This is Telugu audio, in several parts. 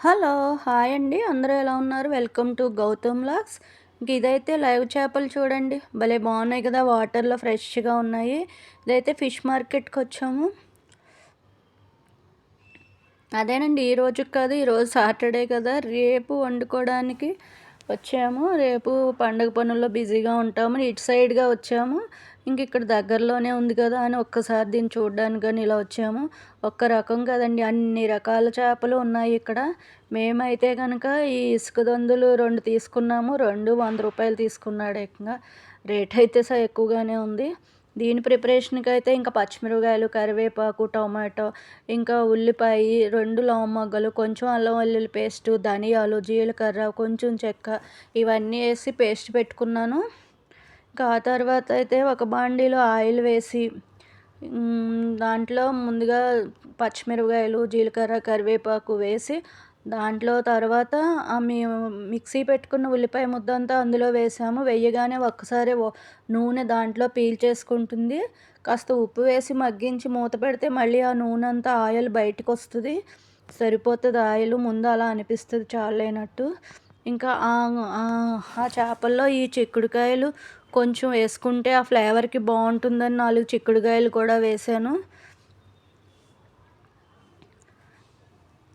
హలో హాయ్ అండి. అందరూ ఎలా ఉన్నారు? వెల్కమ్ టు గౌతమ్ లాక్స్ ఇంక ఇదైతే లైవ్ చేపలు చూడండి. భలే బాగున్నాయి కదా వాటర్లో ఫ్రెష్గా ఉన్నాయి. ఇదైతే ఫిష్ మార్కెట్కి వచ్చాము. అదేనండి ఈ రోజుకి కాదు ఈరోజు సాటర్డే కదా. రేపు వండుకోవడానికి వచ్చాము. రేపు పండగ పనుల్లో బిజీగా ఉంటాము. ఇటు సైడ్గా వచ్చాము. ఇంక ఇక్కడ దగ్గరలోనే ఉంది కదా అని ఒక్కసారి దీన్ని చూడడానికి కానీ ఇలా వచ్చాము. ఒక్క రకం కదండి. అన్ని రకాల చేపలు ఉన్నాయి ఇక్కడ. మేమైతే కనుక ఈ ఇసుక దొందులు రెండు తీసుకున్నాము. రెండు వంద రూపాయలు తీసుకున్నాడు ఇంకా రేట్ అయితే ఎక్కువగానే ఉంది. దీని ప్రిపరేషన్కి అయితే ఇంకా పచ్చిమిరపకాయలు కరివేపాకు టొమాటో ఇంకా ఉల్లిపాయ రెండు మొగ్గలు కొంచెం అల్లం వెల్లుల్లి పేస్టు ధనియాలు జీలకర్ర కొంచెం చెక్క ఇవన్నీ వేసి పేస్ట్ పెట్టుకున్నాను. ఇంకా ఆ తర్వాత అయితే ఒక బాండీలో ఆయిల్ వేసి దాంట్లో ముందుగా పచ్చిమిరపకాయలు జీలకర్ర కరివేపాకు వేసి దాంట్లో తర్వాత మేము మిక్సీ పెట్టుకున్న ఉల్లిపాయ ముద్ద అంతా అందులో వేసాము. వేయగానే ఒక్కసారి నూనె దాంట్లో పీల్చేసుకుంటుంది కాస్త ఉప్పు వేసి మగ్గించి మూత పెడితే మళ్ళీ ఆ నూనె అంతా ఆయిల్ బయటకు వస్తుంది సరిపోతుంది ఆయిల్ ముందు అలా అనిపిస్తుంది చాలేనట్టు. ఇంకా ఆ చేపల్లో ఈ చిక్కుడుకాయలు కొంచెం వేసుకుంటే ఆ ఫ్లేవర్కి బాగుంటుందని నాలుగు చిక్కుడుకాయలు కూడా వేసాను.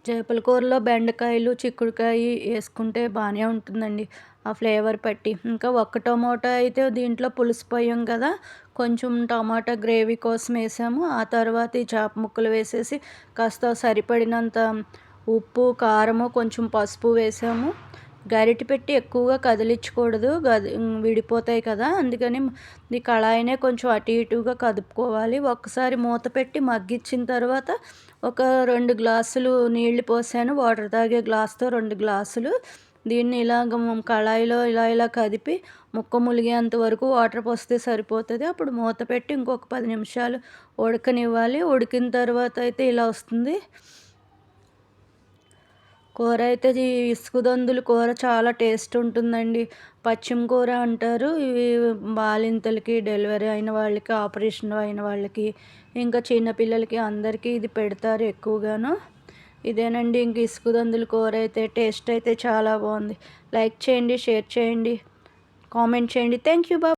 చేపల కూరలో బెండకాయలు చిక్కుడుకాయ వేసుకుంటే బాగానే ఉంటుందండి. ఆ ఫ్లేవర్ పట్టి. ఇంకా ఒక్క టమాటా అయితే దీంట్లో పులుసు పోయాం కదా. కొంచెం టమాటా గ్రేవీ కోసం వేసాము. ఆ తర్వాత ఈ చేప ముక్కలు వేసేసి కాస్త సరిపడినంత ఉప్పు కారము కొంచెం పసుపు వేసాము. గరిటె పెట్టి ఎక్కువగా కదిలించకూడదు. గది విడిపోతాయి కదా. అందుకని ఈ కళాయినే కొంచెం అటు ఇటుగా కదుపుకోవాలి. ఒక్కసారి మూత పెట్టి మగ్గించిన తర్వాత ఒక రెండు గ్లాసులు నీళ్ళు పోసాను. వాటర్ తాగే గ్లాస్తో రెండు గ్లాసులు. దీన్ని ఇలాగ కళాయిలో ఇలా ఇలా కదిపి ముక్క ములిగేంత వరకు వాటర్ పోస్తే సరిపోతుంది. అప్పుడు మూత పెట్టి ఇంకొక పది నిమిషాలు ఉడకనివ్వాలి. ఉడికిన తర్వాత అయితే ఇలా వస్తుంది. కూర అయితే ఈ ఇసుకుదందులు కూర చాలా టేస్ట్ ఉంటుందండి. పచ్చిమ కూర అంటారు. ఇవి బాలింతలకి డెలివరీ అయిన వాళ్ళకి ఆపరేషన్ అయిన వాళ్ళకి ఇంకా చిన్నపిల్లలకి అందరికీ ఇది పెడతారు ఎక్కువగాను. ఇదేనండి ఇంక ఇసుకుదందులు కూర అయితే టేస్ట్ అయితే చాలా బాగుంది. లైక్ చేయండి షేర్ చేయండి కామెంట్ చేయండి. Thank you Babu.